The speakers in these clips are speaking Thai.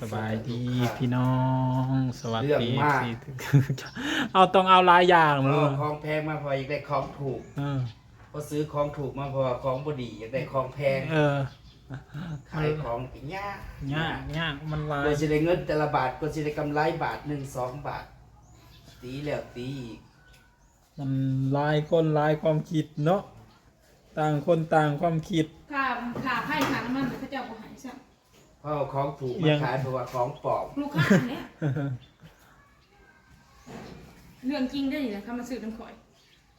สบายดีพี่น้อง สวัสเรื่องดีมาก สิเอาต้องเอาหลายอย่างเลเอายของแพงมาพออยากได้ของถูกเออพอซื้อของถูกมาพอของบดีอยากได้ของแพงเออขายของก็ยากยากยากมันหลายกว่าจะได้เงินแต่ละบาทกว่าจะได้กำไรบาทหนึ่งสองบาท ตีแล้วตีอีกมันหลายคนหลายความคิดเนาะต่างคนต่างความคิดค่าค่าไพ่ค่าน้ำมันเขาเจ้าบ่ใหายซะเพราะเอาของถูกยัมางขายเพราะว่าของปลอมลูกค้าเนี่ยเรื่องจริงได้อนะเขามาซื้อน้ำข่อย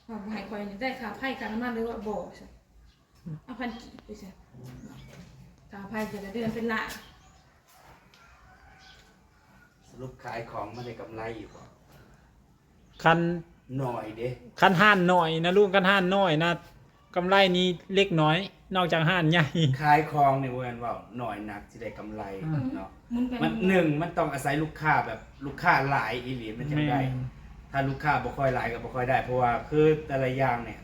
ว่าบ่ใหายข่อยเนี่ยได้ค่าไพ่ค่าน้ำมันหรือว่าบ่ซะเอาพันกี่ไปซะค่าไพ่แต่ละเดือนเป็นล้านสรุปขายของไม่ได้กำไรอยู่บ่คันหน่อยเด้ คันห้านหน่อยนะลูกคันห้านน้อยนะกำไรนี้เล็กน้อย นอกจากห้านใหญ่ ขายของเนี่ยเว้นว่าหน่อยหนักจะได้กำไรเนาะหมุนไปมันหนึ่งมันต้องอาศัยลูกค้าแบบลูกค้าหลายอีหลีมันจะแม่ได้ ถ้าลูกค้าบ่ค่อยหลายก็บ่ค่อยได้ เพราะว่าคือแต่ละอย่างเนี่ย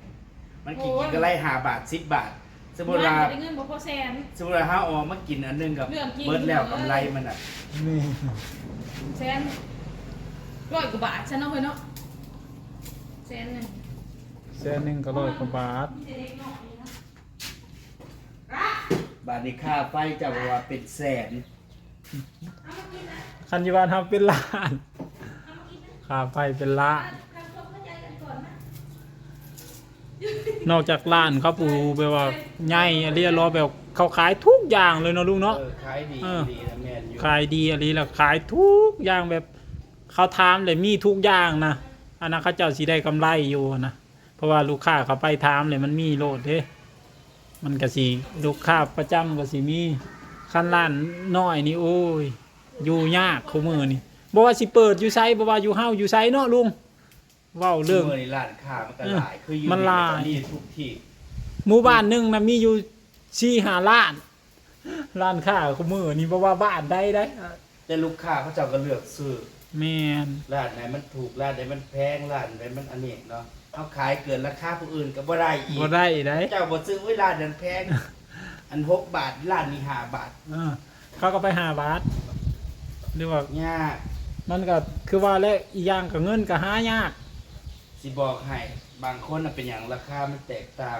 มันกินกินก็ไล่หาบาทสิบบาท สมมติว่าได้เงินบ่พอแสน สมมติว่าห้าออกมากินอันหนึงกับเรื่องจริงเบิดแล้วกำไรมันอะนี่แสนร้อยกว่าบาทฉันเอาไปเนาะแสนหนึงแสนหนึ่งก็ร้อยกว่าบาท มีแต่เด็กน้อยนะ บาทนี้ค่าไฟจะว่าเป็นแสนเอามากินนะคันอยูบานทำเป็นล้านเอามากินนะค่าไฟเป็นล้านทำความเข้าใจกันก่อนนะนอกจากร้านเขาปูแบบว่าใหญ่เรียรอแบบเขาขายทุกอย่างเลยเนาะลุงเนาะ เออขายดีเออ ดีนะแม่นอยู่ขายดีอะไรล่ะขายทุกอย่างแบบเขาทามเลยมีทุกอย่างนะอันนั้นเขาเจ้าสิได้กำไรอยู่นะเพราะว่าลูกค้าเขาไปทามเลยมันมีโลดเด้ มันก็สิลูกค้าประจำก็สิมีคันร้านน้อยนี่โอ้ย อยู่ยากคู่มือนี่บ่ว่าสิเปิดอยู่ไสบ่ว่าอยู่เฮาอยู่ไสเนาะลุงเว้าเรื่องมื่อนี้ร้านค้ามันก็หลายคืออยู่มันหลายนี่ทุกที่หมู่บ้านหนึงนะมีอยู่สี่หาล้านร้านค้าคู่มือนี่บ่ว่าบ้านใดได้แต่ลูกค้าเขาเจ้าก็เลือกซื้อแม่นร้านไหนมันถูกร้านไหนมันแพงร้านไหนมันอันนี้เนาะ เอาขายเกินราคาผู้อื่นก็บ่ได้อีกบ่ได้ได้เจ้าบ่ซื้อไว้ร้านนั้นแพง อันหกบาทร้านนี้ห้าบาทเออเขาก็ไปหาบาทหรือว่ายากมันก็คือว่าและอีกอย่างก็เงินก็หายากสิบอกให้บางคนน่ะเป็นอย่างราคามันแตกต่าง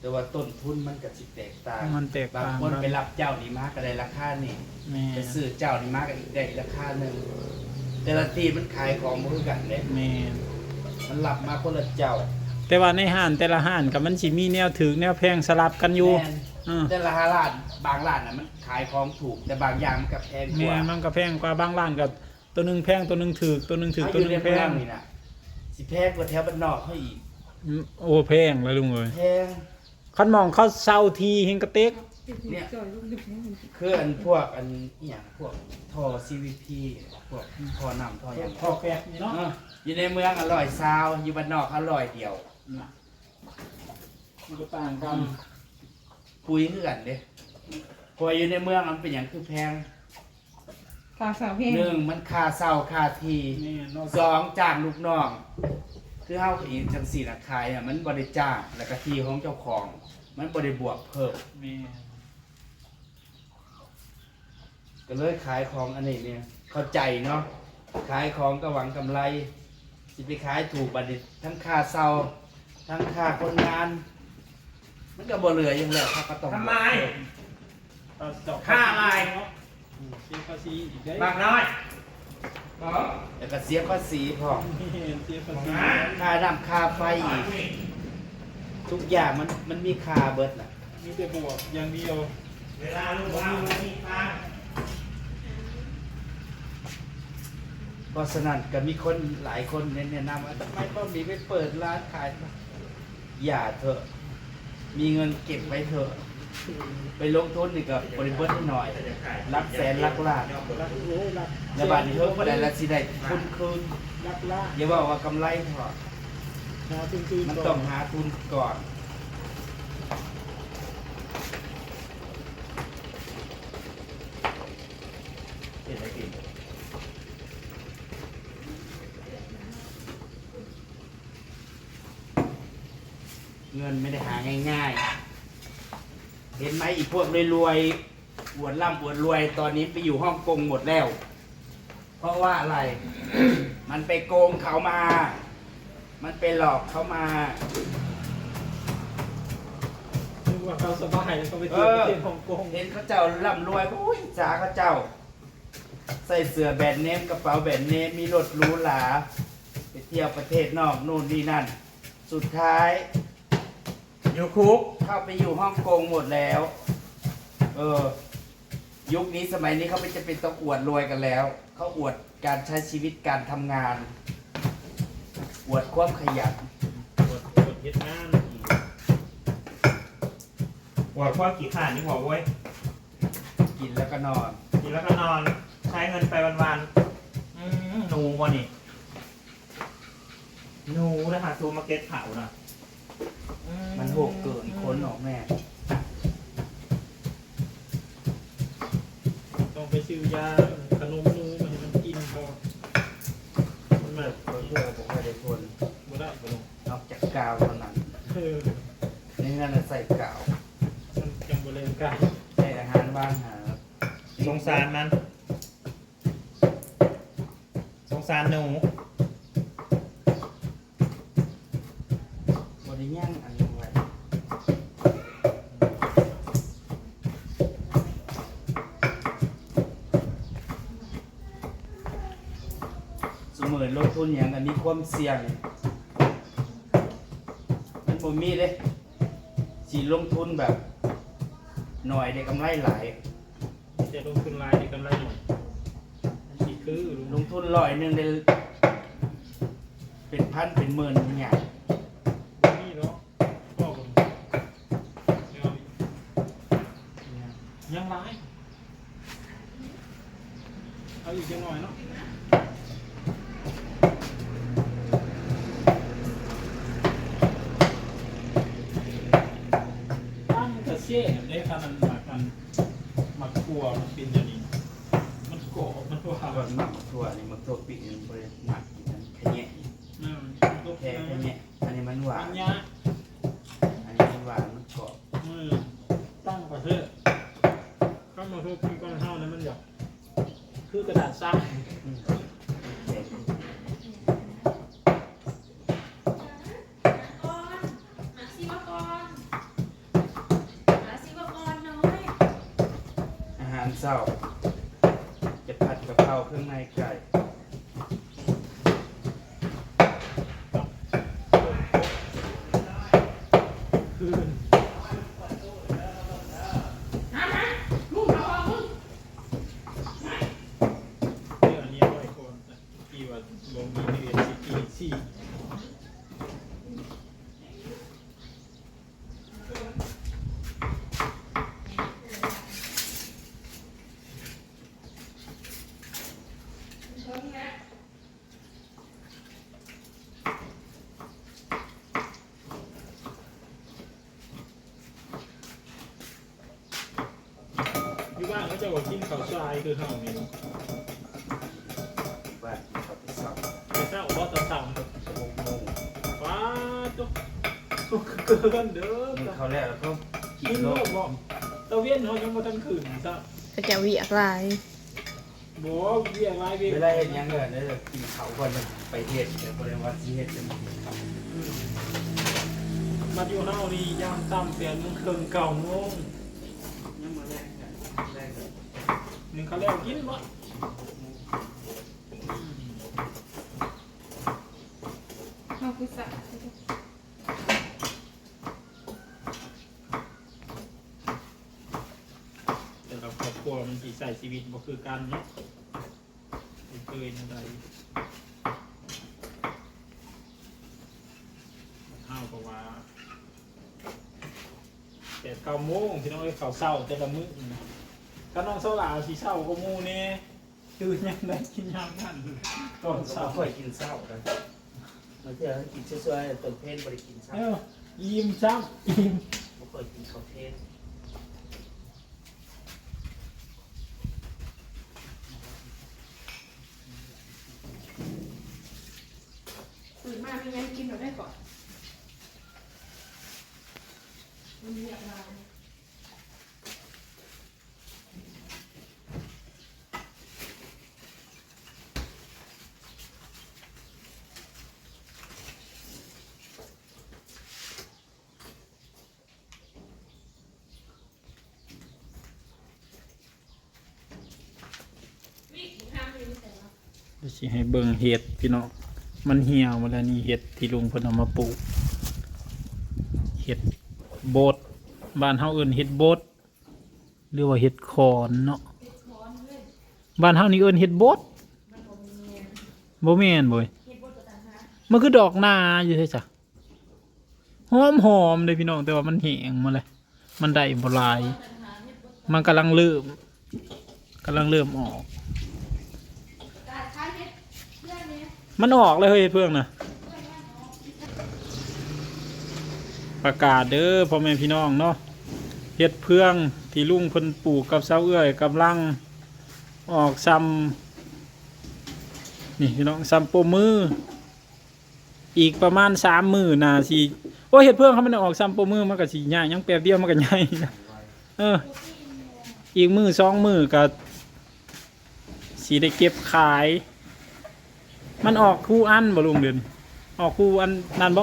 แต่ว่าต้นทุนมันก็สิแตกต่างมันแตกบางต่างคนไปรับเจ้านี่มาก็ได้ราคานี่แม่ไปซื้อเจ้านี่มาก็อีกได้ราคาหนึงแต่ละที่มันขายของบ่คือกันเด้แม่ มันรับมาคนละเจ้าแต่ว่าในห้านแต่ละห้านก็มันสิมีแนวถึกแนวแพงสลับกันอยู่ แม่นเออแต่ละร้านบางร้านน่ะมันขายของถูกแต่บางอย่างมันก็แพงกแม่ว่ามันก็แพงกว่าบางร้านก็ตัวหนึงแพงตัวหนึงถึกตัวหนึงถึกเอาตัวอหยู่นึในงแพเมืองงนี่น่ะสิแพงกว่าแถวบ้านนอกเขาอีกอืมโอ้แพงเลยลุงเอ้ยแพง คันมองเขาเซาทีเฮงกระเต็ก เนี่ยจอยลูกดึกเนี่ยมันคืออันพวกอันอหย่างพวกท่อ CVP พวกท่อน้ำท่อหยังพอแปดนี่เนาะ เออ อยู่ในเมืองอร่อยซาวอยู่บ้านนอกอร่อยเดียว มันก็ต่างกันคุยคือกันเด้เพออยู่ในเมืองมันเป็นอย่างคือแพงค่าสาวเพลงหนึ่งมันค่าเศร้าค่าทีนี่เนาะสองจ้างลูกน้อง คือเฮาอีกจังสี่ราคายอะมันบริจ้างแล้วก็ทีของเจ้าของ มันบริบวกเพิ่มแม่ก็เลยขายของอันนี้เนี่ยเข้าใจเนาะขายของก็หวังกำไร สิไปขายถูกบัดนี้ทั้งค่าเช่าทั้งค่าคนงาน มันก็บ่เหลืออยังแล้วเขาก็ต้องทำไมค่าค่าอะไร เสียภาษีอีกได้บางน้อยแล้วก็เสียภาษีพร้อมเสียภาษีค่าน้ำค่าไฟอีก ทุกอย่างมันมันมีค่าเบิดน่ะ มีแต่บวกอย่างเดียว เวลาลูกว่ามีฟัง เพ ราะฉะนั้นก็มีคนหลายคนแนะนำว่าทำไมป้อมมีไปเปิดร้านขาย อย่าเถอะ มีเงินเก็บไว้เถอะ ไปลงทุนนี่ก็บริเวณหน่อย รักแสนรักล้านรักโอ้รักแล้วบาทนี้เพิ่มได้แล้วสิได้ทุนคืนรักละอย่าบอกว่ากำไรเถอะ หาตื่นๆมันก่ต้องหาทุนก่อนเห็นไหมกินเงินไม่ได้หาง่ายๆ เห็นไหมอีกพวกรวยๆอวดร่ำอวดรวยตอนนี้ไปอยู่ฮ่องกงหมดแล้ว เพราะว่าอะไร มันไปโกงเขามา มันไปหลอกเขามานึกว่าเขาสบายแล้วก็ไปเที่ยวประเทศฮ่องกงเห็นเขาเจ้าร่ำรวยก็อุ้ยจ้าเขาเจ้า ใส่เสื้อแบรนด์เนมกระเป๋าแบรนด์เนมมีรถหรูหราไปเที่ยวประเทศนอกนู่นนี่นั่น สุดท้าย อยู่คุกเข้าไปอยู่ฮ่องกงหมดแล้ว เออ ยุคนี้สมัยนี้เขาไม่จะเป็นต้องอวดรวยกันแล้ว เขาอวดการใช้ชีวิตการทำงาน อวดความขยัน กดกดเฮ็ดงานหัวข้อกี่ขาดนี่หัวเว้ย กินแล้วก็นอน กินแล้วก็นอน ใช้เงินไปวันๆอืมหนูวะนี่หนูนะฮะซูมาร์เก็ตเผานะอื มันโหกเกินค้นออกแม่ ต้องไปซื้อยาขนมนูมาให้มันกินก่อนมันแบบ คนเชื่อผมไม่ได้ทน บ่ได้บ่ลง นอกจากกาวเท่านั้น เออ ในนั้นนะใส่กาว มันยังบ่แรงกาย ใส่อาหารว่างหา สงสารมัน สงสารหนู บริย่างอันนี้ไว้สมมติลงทุนอย่างอันมี ความเสี่ยง มันบ่มีเลยสีลงทุนแบบหน่อยได้กำไรหลาย จะลงทุนหลายได้กำไรหน่อยอันนี้คือลงทุนร้อยหนึ่งได้เป็นพันเป็นหมื่นเนี่ยนี่เนาะพ่อผมเอาอีกยังหลายเอาอีกจังหน่อยเนาะ ตั้งกระเช่ได้ขนาดหมักมันมักกลัวมันเป็นอย่างนี้มันโกะมัว่าก่อนหมักถั่วนี่มักถั่วปีกนี่บริหมักอีกนั่นขะแยะอืมมันก็แค่แค่ขะแยอันนี้มันหวานนยะอันนี้มันหวานมันกรอบอืมตั้งประเทศก็มาคือพี่ก้อนเท่านั้นมันอยากคือกระดาษซัก อืมแค่นี้ ก่อนหาซิวกรหาซิวกรน้อย อาหารเช้าจะผัดกะเพราเครื่องในไก่ คืน ฮะฮะลูกเขาเอามึง เรื่องอันนี้ไว้ก่อนที่ว่าลงมีเรียนสิปีสี่ อยู่บ้าน เขาจะบอกกินข้าวทรายคือข้าวนี่เนาะบ้านเขาไปซ่อมไม่ทราบว่าตะสั่งหกโมงว้าตุ๊กตุ๊กเกินเด้อนี่เขาแล้วแล้วก็กิกินนโลโลกกบอกตะเวียนเขายังบ่ทันขืนซะก็จะเวียกหลายบ่เวียไว้เวียเวลาเห็นยังเงินเนี่ยกินเขาก่อนไปเฮ็ดเดี๋ยวบริวารที่เฮ็ดจะมาอืมมาอยู่เฮานี่ยามต่ำเปลี่ยนมึงเครื่องเก่าโมงยังมาแร กกันแรกกันนึงเขาแล้วกินบ่เอาคือสะแต่เราครอบครัวมันสิใส่ชีวิตบ่คือกันเนาะบ่เคยนั่นใดเฮาก็ว่าแต่เก้าโมงพี่น้องเอ้ยข้าวเช้าแต่ละมื้อนะ ถ้าน้องเช้าหลาสิเช้าก็หมู่แน่ตื่นยังได้กินยามนั้นตอนเช้าเช้าค่อยกินเช้ากันบางทีเรากินช่วยๆต้นเพนบริกินเช้าเอ้าอิ่มจ้ำอิ่มบ่ค่อยกินข้าวเพนตื่นมามีไงกินแบบได้ก่อนมันมีอะไร เบิ่งเห็ดพี่น้องมันเหี่ยวมาแล้วนี่เห็ดที่ลุงเพิ่นเอามาปลูกเห็ดโบดบ้านเฮาเอิ้นเห็ดโบดหรือว่าเห็ดคอนเนาะบ้านเฮานี่เอิ้นเห็ดโบดบ่แม่นบ่ยมันคือดอกนาอยู่ใช่จ้ะหอมหอมๆเลยพี่น้องแต่ว่ามันแห้งมาเลยมันได้บ่หลาย มันกำลังเริ่มกำลังเริ่มออก มันออกเลยเฮ้ยเพื่อนนะประกาศเด้อพ่อแม่พี่น้องเนาะเฮ็ดเพื่องที่ลุงเพิ่นปลูกกับเสาเอื้อยกำลังออกซ้ำนี่พี่น้องซ้ำโปมือ อีกประมาณสามมือนาสิโอ้เฮ็ดเพื่องเขามันออกซ้ำโปมือมันก็สิย่างยังแปบเดียวมันก็ใหญ่เออ อีกมือสองมือก็สีได้เก็บขาย มันออกคู่อันบ่ลุงเดือนออกคู่อันนั่นบ่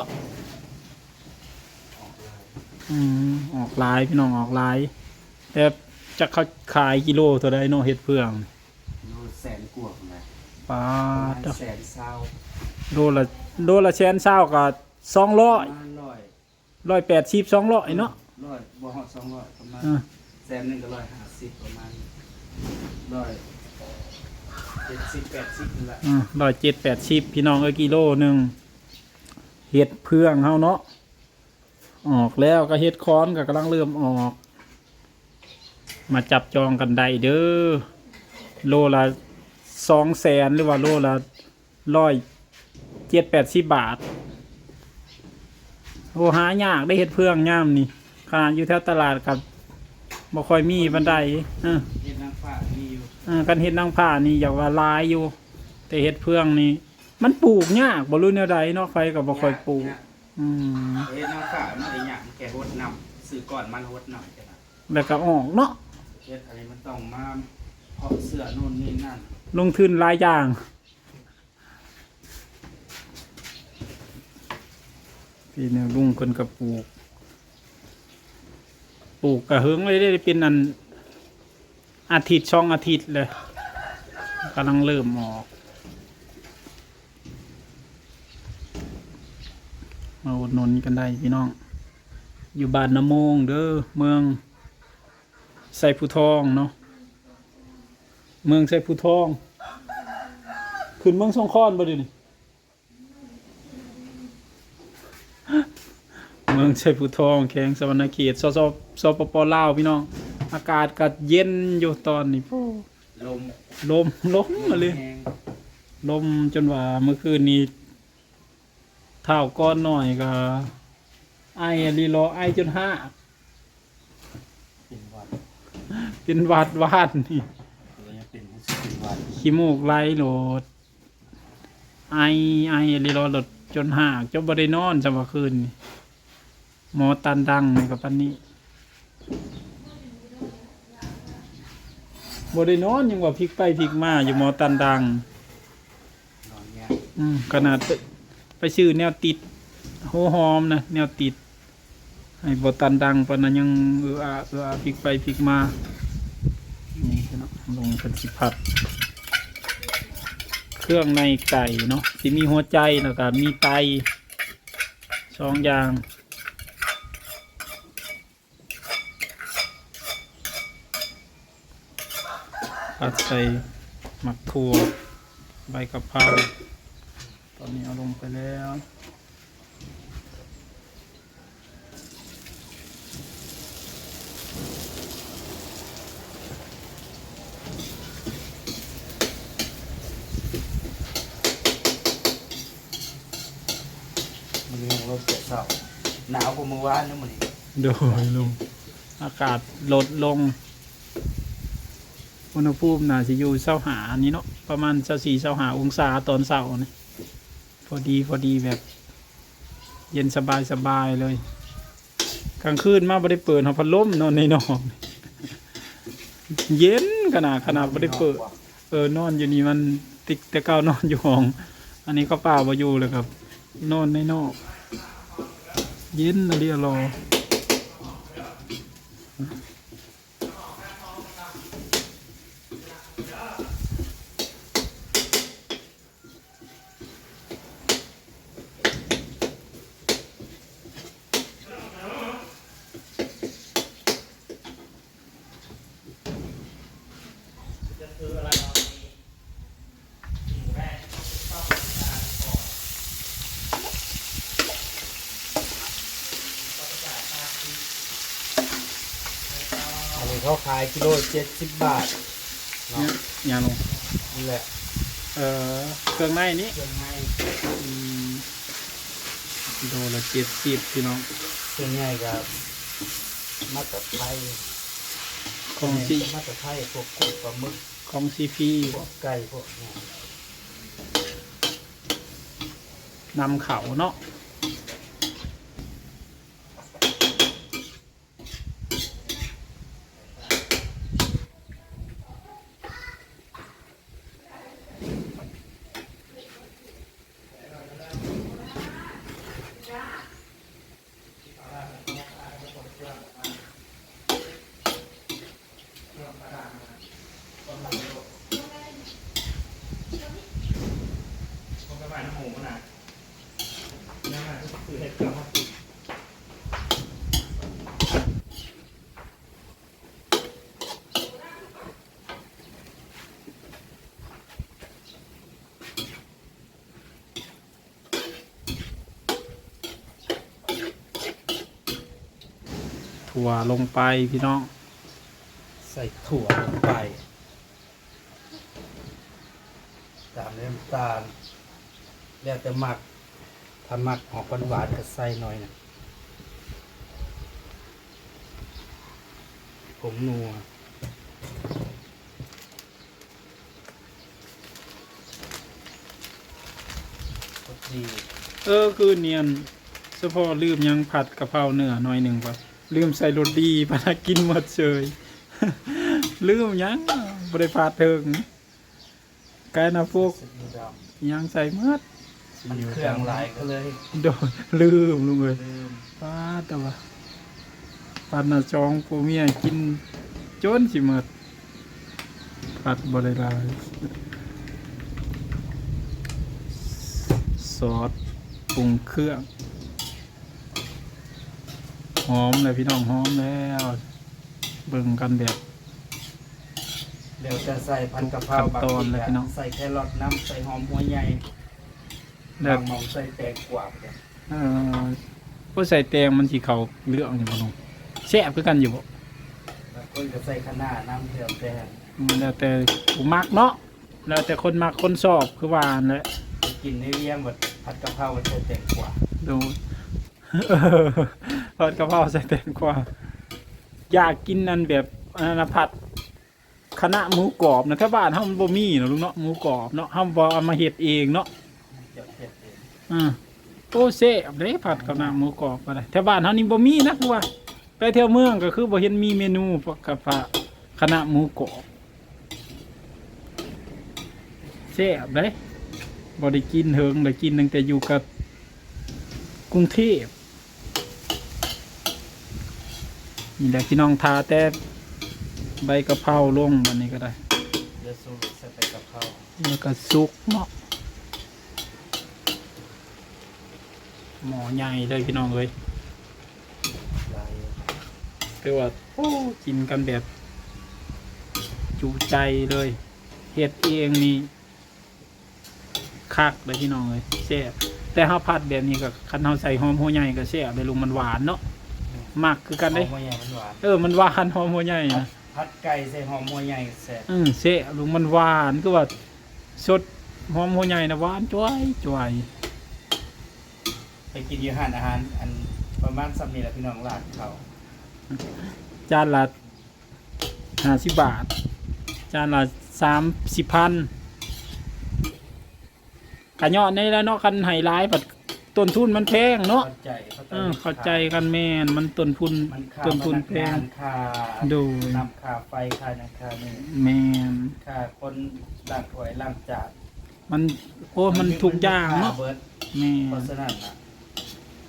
อืมออกลายพี่น้องออกลาย แต่จะเขาขายกิโลเท่าใดเนาะเฮ็ดเพื่องโลแสนกว่านะปาประดมาณแสนเศร้าโลละโลละแสนเศร้ากับสองร้อยประมาณร้อยร้อยแปดสิบสองร้อยเนาะร้อยบ่ฮอดสองร้อยประมาณอ่าแสนหนึ่งก็ร้อยห้าสิบประมาณร้อย เจ็ดสิบแปดสิบนี่แหละร้อยเจ็ดแปดสิบพี่น้องเอ้ยกิโลหนึ่งเฮ็ดเพื่องเฮาเนาะออกแล้วก็เฮ็ดค้อนก็กำลังเริ่มออก มาจับจองกันได้เด้อโลละสองแสนหรือว่าโลละร้อยเจ็ดแปดสิบบาทโอ้หายากได้เฮ็ดเพื่องย่ามนี่ขนาดอยู่แถวตลาดกับบ่ค่อยมีบันไดเออเฮ็ดน กันเฮ็ดนางผ้านี่อยากว่าหลายอยู่ แต่เฮ็ดเพื่องนี่มันปลูกยากบ่รู้แนวใดเนาะไฟก็บ่ค่อยปลูกเนี่ยอืมเฮ็ดนางฟ้ามันได้หยังแค่ฮดนำซื้อก่อนมันฮดหน่อยจ้ะนะแล้วก็ออกเนาะเฮ็ดอะไรมันต้องมาเพาะเสื้อนู่นนี่นั่นลงทุนหลายอย่าง พี่แนวลุงเพิ่นก็ปลูก ปลูกกระเฮิงเลยได้เป็นอัน อาทิตย์ช่องอาทิตย์เลยกำลังเริ่มออกมาอุดหนุนกันได้พี่น้อง อยู่บ้านนาโมงเด้อเมืองไซผู้ทองเนาะเมืองไซผู้ทอง ขึ้นเมืองสงขลาบ่ดินี่เมืองไซผู้ทองแข้งสวรรณเขตสสสปปลาวพี่น้อง อากาศก็เย็นอยู่ตอนนี้ลมลมลมมาเลย แห้งลมจนว่าเมื่อคืนนี้เท้าก้อนหน่อยก็ ไอรีรอไอจนห้าเป็นหวัดเป็นหวัดหวาดนี่ เลยยังเป็นรู้สึกเป็นหวัดขี้มูกไหลโหลด ไอไอรีรอโหลดจนหักจนบ่ได้นอนสำหรับคืนนี่หมอตันดังนี่กับปันนี้ บ่ได้นอนยังว่าพลิกไปพลิกมาอยู่หมอตันดังนอนเนี่ยอืมขนาดไปไปซื้อแนวติดโหหอมนะแนวติดให้บตันดังปานนั้นยังเอออาเอออาพลิกไปพลิกมานี่เนาะลงเป็นสิผัด เครื่องในไก่เนาะที่มีหัวใจแล้วก็มีไตสองอย่าง ผัดใส่หมักถั่วใบกะเพราตอนนี้เอาลงไปแล้วมันนี้เราเสียเศร้าหนาวกว่าเมื่อวานนะมันนี้โดยลงอากาศลดลง อุณหภูมิน่าจะอยู่เสาหานี้เนาะประมาณเสาสี่เสาหาองศาตอนเสาร์นี่พอดีพอดีแบบ เย็นสบายสบายเลย กลางคืนมาไม่ได้เปิดหอพัดลมนอนในนอนเย็นขนาดขนาดไม่ได้เปิด เออนอนอยู่นี่มันติกแต่เก้านอนอยู่ห้อง อันนี้ก็เปล่ามาอยู่เลยครับ นอนในนอก เย็นนะเรียรอ เขาขายกิโลเจ็ดสิบบาทเนาะอย่างลงนี่แหละเอ่อเครื่องในนี้เครื่องในอืมกิโลละเจ็ดสิบพี่น้องเครื่องในกับมาตรไทยของซีมาตรไทยพวกกุ้งปลาหมึกของซีพีพวกไก่พวกเนี่ยนำเขาเนาะผมไปบ้านน้ำหมูนะนั่นน่ะคือเห็ดเกลือมา ถั่วลงไปพี่น้อง ใส่ถั่วลงไป ตามด้วยน้ำตาล แล้วแต่หมักถ้าหมักออกหวานๆก็ใส่หน่อยนะผงนัวรสดีเออคือเนียนเฉพาะลืมยังผัดกะเพราเนื้อหน่อยหนึ่งป่ะ ลืมใส่รสดีพนักกินหมดเฉยลืมยังบริพาดเถิงไก่นะพวกซีอิ๊วดยังใส่เมื่อำมันเครื่องหลายก็เลยโดนลืมลุงเลยลืมป้าแต่ว่าปันน่ะจองปูเมียกินจนสิหมดผัดบริลายซอสปรุงเครื่อง หอมเลยพี่น้องหอมแล้ว เบิ่งกันแบบเดี๋ยวจะใส่พันกะเพราขั้นตอนเลยพี่น้องใส่แครอทน้ำใส่หอมหัวใหญ่แล้วบางหมองใส่แตงกวาเนี่ยเอ่อผู้ใส่แตงมันสีเขาเลือกอยู่บ่น้องแซ่บคือกันอยู่บ่บางคนก็ใส่คะน้าน้ำเทียมแตงอืมแล้วแต่ผู้มักเนาะแล้วแต่คนมักคนชอบคือว่านั่นแหละไปกินในเวียงแบบผัดกะเพราใส่แตงกวาดู เออผัดกะเพราใส่แตงกวาอยากกินนั่นแบบอนนั้นผัดคณะหมูกรอบนะถ้าบ้านเฮามันบ่มีเนาะลุงเนาะหมูกรอบเนาะเฮาบ่เอามาเฮ็ดเองเนาะเดี๋ยวเผ็ดเองอือโอ้เซ่บเด้ผัดกับน้ำหมูกรอบอะไรแถวบ้านเฮานี่บ่มีนะคือว่าไปเที่ยวเมืองก็คือบ่เห็นมีเมนูพวกกับคณะหมูกรอบแซ่บเด้บ่ได้กินเฮิงได้กินตั้งแต่อยู่กับกรุงเทพ นี่แหละพี่น้องทาแต่ใบกะเพราลงวันนี้ก็ได้เดี๋ยวสูตรใส่ไปกะเพราแล้วก็ซุกเนาะหมอใหญ่เลยพี่น้องเลยลายคือว่าโอ้กินกันแบบจูใจเลยเฮ็ดเองนี่คักเลยพี่น้องเลยแซ่บแต่ข้าวผัดแบบนี้ก็คันเฮาวใส่หอมหัวใหญ่ก็แซ่บเลยลุงมันหวานเนาะ มักคือกันหอเด้ มหัวใหญ่มันหวานเออมันหวานหอมหัวใหญ่นะผัดไก่ใส่หอมหัวใหญ่แซ่บอืมแซ่บลุงมันหวานคือว่าสดหอมหัวใหญ่นะหวานจ้วยจ้วยไปกินอยู่ห้านอาหารอันประมาณสัมนี่แหละพี่น้องลาดเขาจานละห้าสิบบาท จานละสามสิบพันกะยอดในแล้วเนาะคันไฮไลท์แบบ ต้นทุนมันแพงเนาะเข้าใจเข้าใจเออเข้าใจกันแม่นมันต้นทุนมันค่าต้นทุนพแพกงงค่าโดยน้ำค่าไฟค่านังค่านี่แม่นค่าคนล้างถ้วยล้างจานมันโอ้มันทุกอย่างเนาะค่บิดแม่เพราะนฉะนั้นน่ะ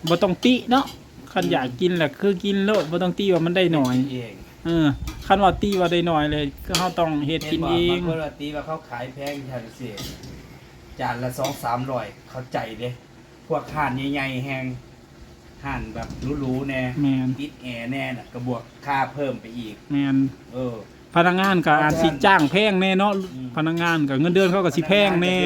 บ่ต้องติเนาะคันอยากกินแหละคือกินโลดบ่ต้องติว่ามันได้หน่อย เองเออคันว่าติว่าได้หน่อยเลยก็เฮาต้องเฮ็ดกินเองบางคนว่าตีว่าเขาขายแพงแทนเสียจานละสองสามร้อยเข้าใจเด้ พวกห่านใหญ่ๆแหงห่านแบบหรูๆแน่แม่นติดแอร์แน่น่ะก็บวกค่าเพิ่มไปอีก แม่นเออ พนักงานก็อาจสิจ้างแพงแน่เนาะอืม พนักงานก็เงินเดือนเขาก็สิแพงแน่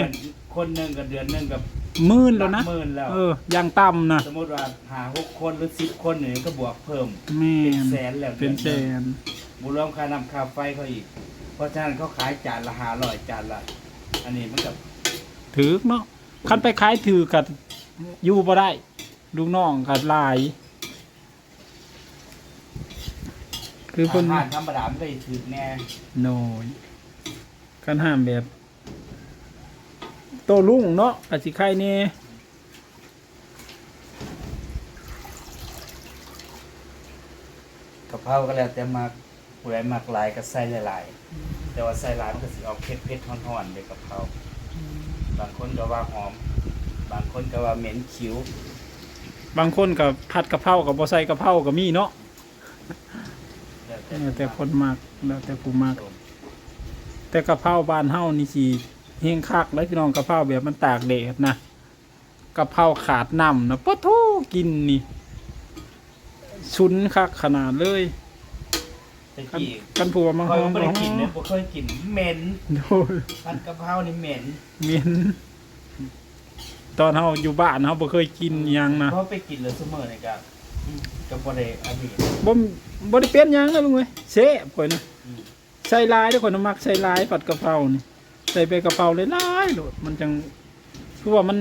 คนหนึ่งกับเดือนหนึ่งกับหมื่นแล้วนะหมื่นแล้ว เอออย่างต่ำนะสมมติว่าหาหกคนหรือสิบคนเนี่ยก็บวกเพิ่มแม่เป็นนแสนแล้วเป็นแสดือหงนบุรวมค่าน้ำค่าไฟเขาอีก เพราะฉะนั้นเขาขายจานละห้าร้อยจานละ อันนี้มันกับถือเนาะคันไปขายถือกับ อยู่บ่ได้ ลูกน้องกับหลาย คือเพิ่นอาหารธรรมดาไม่ได้ถือแน่โนยคันห้ามแบบ โตลุงเนาะอาจสิใครแน่กะเพราก็แล้วแต่มากผู้ใดมากหลายก็ใส่หลายๆแต่ว่าใส่หลายมันก็สิออกเผ็ดเผ็ดๆฮ้อนๆเด็กกะเพราบางคนก็ว่าหอม บางคนก็ว่าเหม็นคิ้วบางคนกับผัดกะเพรากับบ่ใส่กะเพราก็มีเนาะแล้วแต่แล้วแต่คนมักแล้วแต่ผู้มักแต่กะเพราบ้านเฮานี่สิเฮงคักแล้วพี่น้องกะเพราแบบมันตากแดดนะกะเพราขาดน้ำนะปะโทกินนี่ชุนคักขนาดเลยแต่กันกี้กันผัวมาคอยห้องบ่ได้กินเนี่ยบ่เคยกินเหม็นโดยผัดกะเพรานี่เหม็นเหม็น ตอนเฮาอยู่บ้านเฮาบ่เคยกินหยังนะเพราะไปกินเลยเสมอนี่ก็อืมก็บ่ได้อันนี้บ่บ่ได้เป็นหยังนะลุงเอ้ยแซ่บข่อยนะอืมใส่ลายเด้อข่อยน่ะมักใส่ลายผัดกะเพรานี่ใส่ไปกะเพราหลายๆโลดมันจังคือว่ามัน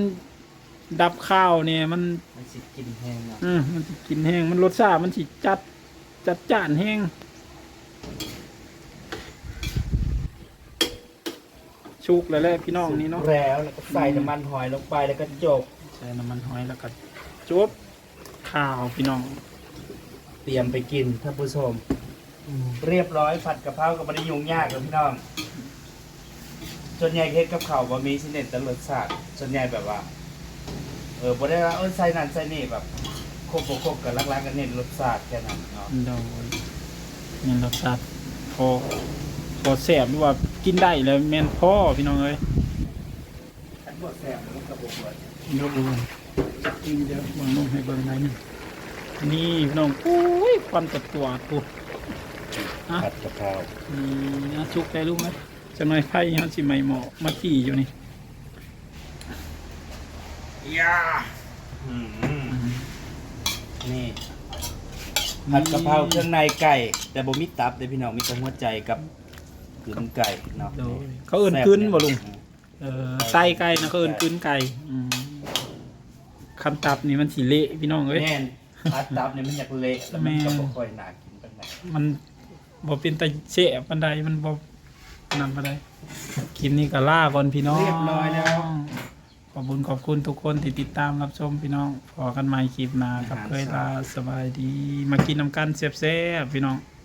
ดับข้าวเนี่ยมันมันสิกินแห้งเนาะอืมมันสิกินแห้งมันรสชาติมันสิจัดจัดจ้านแห้ง ชุกแล้วแหละพี่น้องนี่เนาะแล้วแล้วก็ใส่น้ำมันหอยลงไปแล้วก็จบ ใส่น้ำมันหอยแล้วก็จบข้าวพี่น้องเตรียมไปกินท่านผู้ชม เรียบร้อยผัดกะเพราก็ไม่ได้ยุ่งยากเลยพี่น้องส่วนใหญ่เฮ็ดกับข้าวบ่มีสิเน็ตแต่รสชาติส่วนใหญ่แบบว่า เออบ่ได้ว่าเออใส่นั่นใส่นี่แบบครบบ่ครบกันลักๆกันเน้นรสชาติแค่นั้นเนาะโดยนี่รสชาติพอ พอแซ่บหรือว่ากินได้แล้วแม่นพ่อพี่น้องเอ้ยอันบ่แซ่บมันก็บ่เบิดเดี๋ยวดูจักกินเดี๋ยววางลงให้เบิ่งหน่อยหนึงนี่พี่น้องโอ้ยควันตัดตัวปุ๊บอะผัดกะเพรานี่นะชุกได้รู้ไหมจะหน่อยไผ่เขาสิไม่เหมาะมาขี่อยู่นี่ยาอืมนี่ผัดกะเพราเครื่องในไก่ แต่บ่มีตับเด้พี่น้องมีแต่หัวใจกับ กลืนไก่เนาะโดยเขาเอิ้นกึ้นบ่ลุงเออไส้ไก่นะเขาเอิ้นกึ้นไก่อืมคำตับนี่มันสีเละพี่น้องเอ้ยแน่นผัดตับเนี่ยมันอยากเละแล้วมันก็บ่ค่อยน่ากินปานใดมันบ่เป็นตาเชะปันใดมันบ่นำปานใดคลิปนี้ก็ล่าก่อนพี่น้องเรียบร้อยแล้วขอบคุณขอบคุณทุกคนที่ติดตามรับชมพี่น้องพอกันใหม่คลิปหน้ากับเคยลาสบายดี มากินน้ำกันแซ่บๆพี่น้องอ